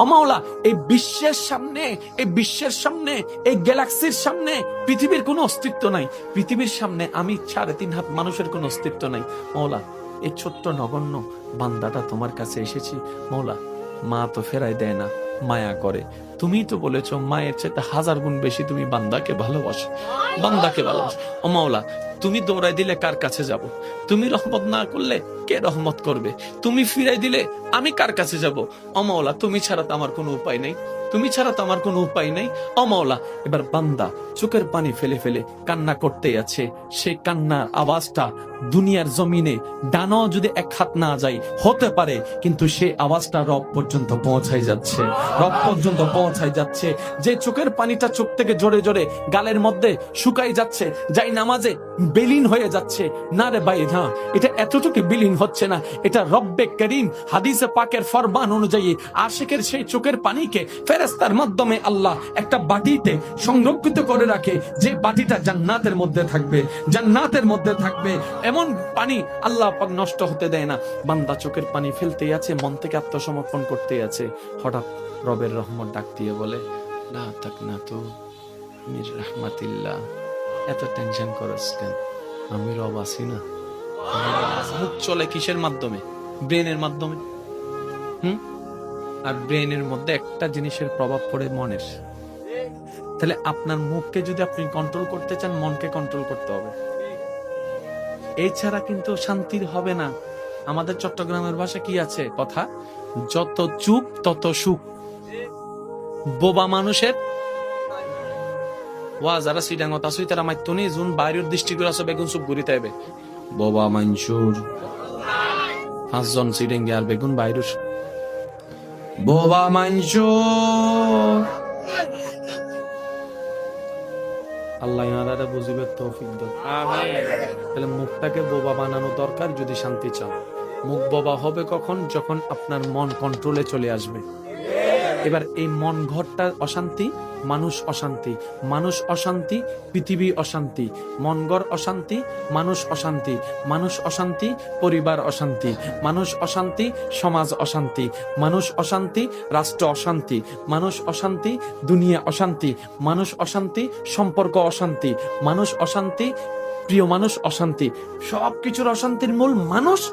ও মাওলা, এই বিশ্বের সামনে, এই বিশ্বের সামনে, এই গ্যালাক্সির সামনে পৃথিবীর কোনো অস্তিত্ব নাই। পৃথিবীর সামনে আমি সাড়ে তিন হাত মানুষের কোনো অস্তিত্ব নাই। মৌলা এই ছোট্ট নগণ্য বান্দাটা তোমার কাছে এসেছি। মৌলা মা তো ফেরাই দেয় না। মায়া করে। তুমি তো বলেছ, মায়ের চাইতে হাজার গুণ বেশি তুমি বান্দাকে ভালোবাসো। বান্দাকে ভালোবাসো। ও মাওলা, তুমি দৌড়াই দিলে কার কাছে যাব? তুমি রহমত না করলে কে রহমত করবে? তুমি ফিরাই দিলে আমি কার কাছে যাব? অমাওলা তুমি ছাড়া তো আমার কোনো উপায় নেই। তুমি ছাড়া তো আমার কোনো উপায় নেই। অমাওলা এবার বান্দা চোখের পানি ফেলে ফেলে কান্না করতে আছে। সেই কান্নার আওয়াজটা দুনিয়ার জমিনে ডানাও যদি এক হাত না যায়, হতে পারে, কিন্তু সেই আওয়াজটা রব পর্যন্ত পৌঁছাই যাচ্ছে। রব পর্যন্ত পৌঁছাই যাচ্ছে। যে চোখের পানিটা চোখ থেকে জোরে জোরে গালের মধ্যে শুকাই যাচ্ছে, যাই নামাজে বিলীন হয়ে যাচ্ছে, না রে ভাই, না, এটা এতটুকু বিলীন হচ্ছে না। এটা রব্বে করিম, হাদিসে পাকের ফরমান অনুযায়ী আশেকের সেই চোখের পানিকে ফেরেস্তার মাধ্যমে আল্লাহ একটা বাটিতে সংরক্ষিত করে রাখে, যে বাটিটা জান্নাতের মধ্যে থাকবে। জান্নাতের মধ্যে থাকবে, এমন পানি আল্লাহ পাক নষ্ট হতে দেয় না। বান্দা চোখের পানি ফেলতেই আছে, মন থেকে আত্মসমর্পণ করতেই আছে। হঠাৎ রবের রহমত ডাক দিয়ে বলে না থাক না তো মির রহমাতিল্লাহ। এত টেনশন করস কেন? আমি রব আছি না। মুখ চলে কিসের মাধ্যমে? ব্রেনের মাধ্যমে? হুম? আর ব্রেনের মধ্যে একটা জিনিসের প্রভাব পড়ে মনের। তাহলে আপনার মুখকে যদি আপনি কন্ট্রোল করতে চান, মনকে কন্ট্রোল করতে হবে। এছাড়া কিন্তু শান্তির হবে না। আমাদের চট্টগ্রামের ভাষা কি আছে? কথা, যত চুপ, তত সুখ। বোবা মানুষের ওয়া, যারা সিডাঙ্গত আসুই তারা মাইতনি জুন বাইরের দৃষ্টিগুলো আছে, বেগুন সুপ ঘুরি তাইবে বোবা মানসুর পাঁচজন সিডেঙ্গে আর বেগুন বাইরের বোবা মানসুর আল্লাহ ইনারা বুঝিবে তৌফিক দাও। তাহলে মুখটাকে বোবা বানানো দরকার যদি শান্তি চান মুখ বোবা হবে কখন? যখন আপনার মন কন্ট্রোলে চলে আসবে। এবার এই মন ঘরটা অশান্তি, মানুষ অশান্তি। মানুষ অশান্তি, পৃথিবী অশান্তি। মন ঘর অশান্তি, মানুষ অশান্তি। মানুষ অশান্তি, পরিবার অশান্তি। মানুষ অশান্তি, সমাজ অশান্তি। মানুষ অশান্তি, রাষ্ট্র অশান্তি। মানুষ অশান্তি, দুনিয়া অশান্তি। মানুষ অশান্তি, সম্পর্ক অশান্তি। মানুষ অশান্তি, প্রিয় মানুষ অশান্তি। সব কিছুর অশান্তির মূল মানুষ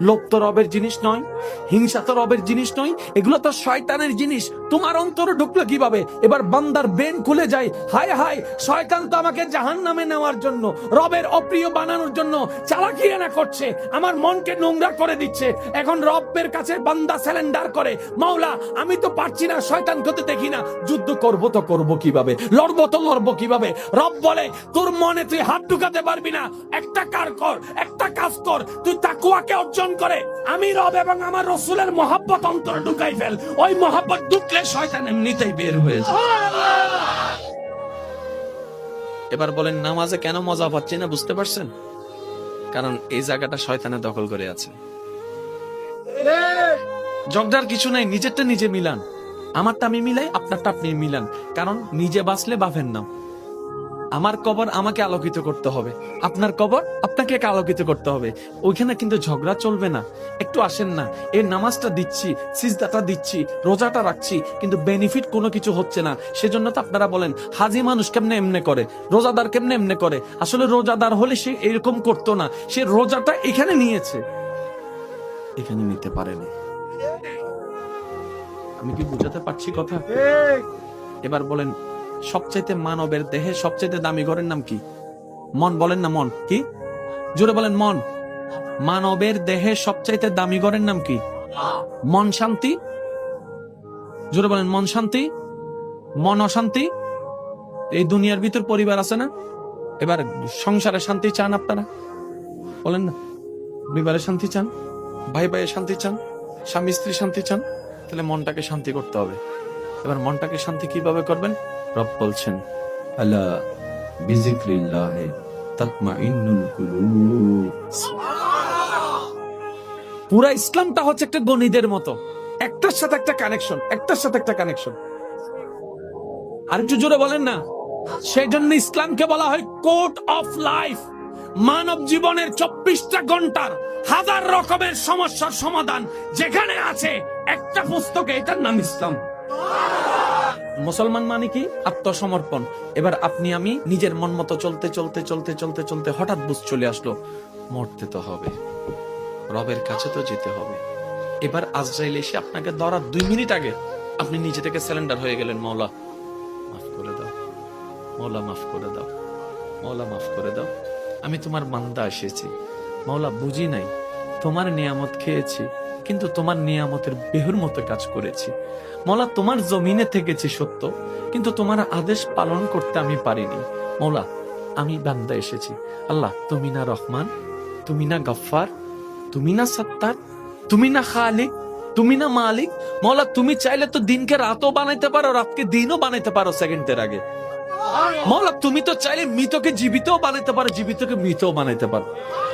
লোভ তো রবের জিনিস নয়, হিংসা তো রবের জিনিস নয়, এগুলো তো শয়তানের জিনিস। তোমার অন্তরে ঢুকলো কীভাবে? এবার বান্দার বেন খুলে যায়, হায় হায়, শয়তান তো আমাকে জাহান নামে নেওয়ার জন্য, রবের অপ্রিয় বানানোর জন্য চালাকি না করছে, আমার মনকে নোংরা করে দিচ্ছে। এখন রবের কাছে বান্দা স্যালেন্ডার করে, মাওলা, আমি তো পারছি না, শয়তান হতে দেখি না, যুদ্ধ করব তো করব কীভাবে? লড়বো তো লড়বো কীভাবে? রব বলে, তোর মনে তুই হাত ঢুকাতে পারবি না, একটা কার কর, একটা কাজ কর, তুই তাকুয়াকে অর্জন করে। আমি রব এবং আমার রসুলের মহাব্বত অন্তর ঢুকাই ফেল। ওই মহাব্বত ঢুকলে শয়তান এমনিতেই বের হয়ে এবার বলেন, নামাজে কেন মজা পাচ্ছি না, বুঝতে পারছেন? কারণ এই জায়গাটা শয়তানে দখল করে আছে। জগদার কিছু নাই, নিজেরটা নিজে মিলান। আমারটা আমি মিলাই, আপনারটা আপনি মিলান। কারণ নিজে বাঁচলে বাফের নাম। আমার কবর আমাকে আলোকিত করতে হবে। আপনার কবর আপনাকে আলোকিত করতে হবে। ওইখানে কিন্তু ঝগড়া চলবে না। একটু আসেন না। এই নামাজটা দিচ্ছি সিজদাটা দিচ্ছি রোজাটা রাখছি কিন্তু বেনিফিট কোনো কিছু হচ্ছে না। সেজন্য তো আপনারা বলেন হাজি মানুষ কেমনে এমনে করে? রোজাদার কেমনে এমনে করে? আসলে রোজাদার হলে সে এরকম করতো না। সে রোজাটা এখানে নিয়েছে। এখানে নিতে পারেনি। আমি কি বুঝাতে পারছি কথা? এবার বলেন সবচাইতে মানবের দেহে সবচাইতে দামি ঘরের নাম কি? মন বলেন না মন, কি? জোরে বলেন মন। মানবের দেহে সবচাইতে দামি ঘরের নাম কি? মন শান্তি। জোরে বলেন মন শান্তি। মন অশান্তি। এই দুনিয়ার ভিতর পরিবার আছে না? এবার সংসারে শান্তি চান আপনারা? বলেন না। পরিবারে শান্তি চান? ভাই ভাইয়ের শান্তি চান? স্বামী স্ত্রী শান্তি চান? তাহলে মনটাকে শান্তি করতে হবে। এবার মনটাকে শান্তি কীভাবে করবেন? রব বলছেন আলা বিজিক্রিল্লাহ তাতমাইন্নুল কুলুব। পুরা ইসলামটা হচ্ছে একটা গণিতের মতো। একটার সাথে একটা কানেকশন একটার সাথে একটা কানেকশন আর একটু জোরে বলেন না। সেই জন্য ইসলামকে বলা হয় কোর্ট অফ লাইফ। মানব জীবনের চব্বিশটা ঘণ্টার হাজার রকমের সমস্যার সমাধান যেখানে আছে একটা পুস্তকে এটার নাম ইসলাম। মুসলমান মানে কি? আত্মসমর্পণ। এবার আপনি, আমি নিজের মন মতো চলতে চলতে চলতে চলতে চলতে হঠাৎ বুঝ চলে আসলো, মরতে তো হবে। রবের কাছে তো যেতে হবে। এবার আজরাইল এসে আপনাকে ধরার দুই মিনিট আগে আপনি নিজে থেকে সিলিন্ডার হয়ে গেলেন মৌলা মাফ করে দাও। মৌলা মাফ করে দাও। মৌলা মাফ করে দাও। আমি তোমার বান্দা এসেছি। মৌলা বুঝি নাই। তোমার নিয়ামত খেয়েছি। কিন্তু তোমার নিয়ামতের বেহুর মতো কাজ করেছি। মৌলা, তোমার জমিনে থেকেছি সত্য, কিন্তু তোমার আদেশ পালন করতে আমি পারিনি। মৌলা, আমি বান্দা এসেছি। আল্লাহ, তুমি না রহমান, তুমি না গফফার, তুমি না সত্তার, তুমি না খালিক, তুমি না মালিক। মৌলা, তুমি চাইলে তো দিনকে রাতও বানাইতে পারো, রাতকে দিনও বানাইতে পারো সেকেন্ডের আগে। মৌলা, তুমি তো চাইলে মৃতকে জীবিতও বানাইতে পারো, জীবিতকে মৃতও বানাইতে পারো।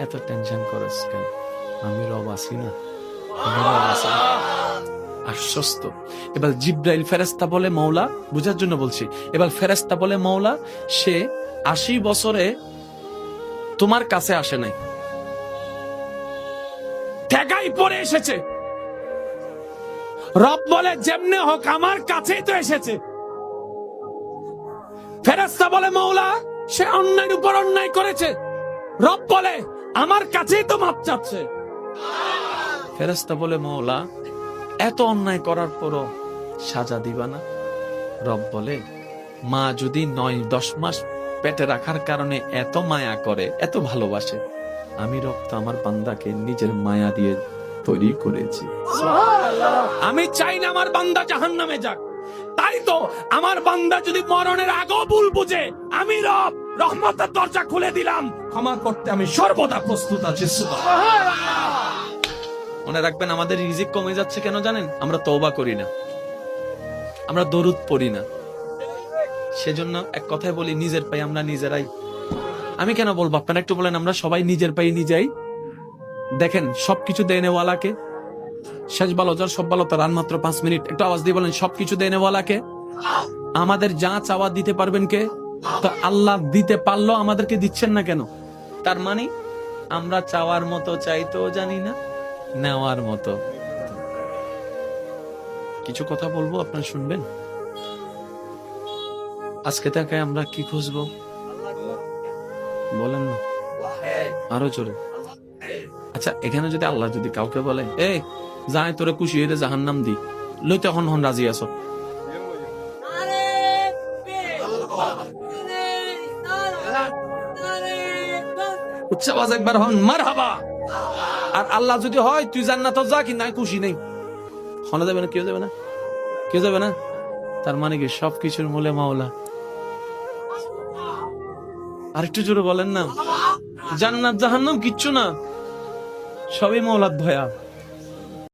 এত টেনশন করস কেন? আমি রব আছি না। আশ্বস্ত। এবার জিব্রাইল ফেরেস্তা বলে মৌলা বুঝার জন্য বলছি, এবার ফেরেস্তা বলে মৌলা সে আশি বছরে তোমার কাছে আসে নাই। ঠেকাই পড়ে এসেছে। রব বলে, যেমনে হোক আমার কাছেই তো এসেছে। ফেরেস্তা বলে মৌলা সে অন্যায়ের উপর অন্যায় করেছে। রব বলে আমার কাছেই তো মাপ চাচ্ছে। ফেরেস্তা বলে মৌলা এত অন্যায় করার পরও সাজা দিবা না? রব বলে মা যদি নয় দশ মাস পেটে রাখার কারণে এত মায়া করে এত ভালোবাসে আমি রব তো আমার বান্দাকে নিজের মায়া দিয়ে তৈরি করেছি। আমি চাই না আমার বান্দা জাহান নামে যাক। তাই তো আমার বান্দা যদি মরণের আগেও ভুল বুঝে আমি রব রহমতের দরজা খুলে দিলাম। ক্ষমা করতে আমি সর্বদা প্রস্তুত আছি মনে রাখবেন, আমাদের রিজিক কমে যাচ্ছে কেন জানেন? আমরা তওবা করি না। আমরা দরুদ পড়ি না। সেজন্য এক কথায় বলি, নিজের পাই আমরা নিজেরাই। আমি কেন বলব? আপনারা একটু বলেন, আমরা সবাই নিজের পাই নিজেই। দেখেন, সবকিছু দেয় নেওয়ালাকে শেষ ভালো যার সব ভালো তার মাত্র পাঁচ মিনিট। একটু আওয়াজ দিয়ে বলেন, সবকিছু দেয় নেওয়ালাকে আমাদের যা চাওয়া দিতে পারবেন কে? তো আল্লাহ দিতে পারল আমাদেরকে দিচ্ছেন না কেন? তার মানে আমরা চাওয়ার মতো চাইতেও জানি না, নেওয়ার মতো। কিছু কথা বলব, আপনারা শুনবেন? আজকে তাকে আমরা কি খুঁজবো? বলেন না। আরও জোরে। আচ্ছা এখানে যদি আল্লাহ যদি কাউকে বলে এ যায় তোরে খুশি হইতে জাহান নাম দি। লই তখন হন রাজি আছো। উচ্চ আওয়াজ একবার হন মার হাবা আর আল্লাহ যদি হয়, তুই জান্নাত যা, কিন্তু আমি খুশি নেই। হনা যাবে না, কেউ যাবে না? কেউ যাবে না? তার মানে কি সব কিছুর মূলে মাওলা। আরেকটু জোরে বলেন না। জান্নাত, জাহান্নাম কিচ্ছু না। সবই মাওলার ভয়া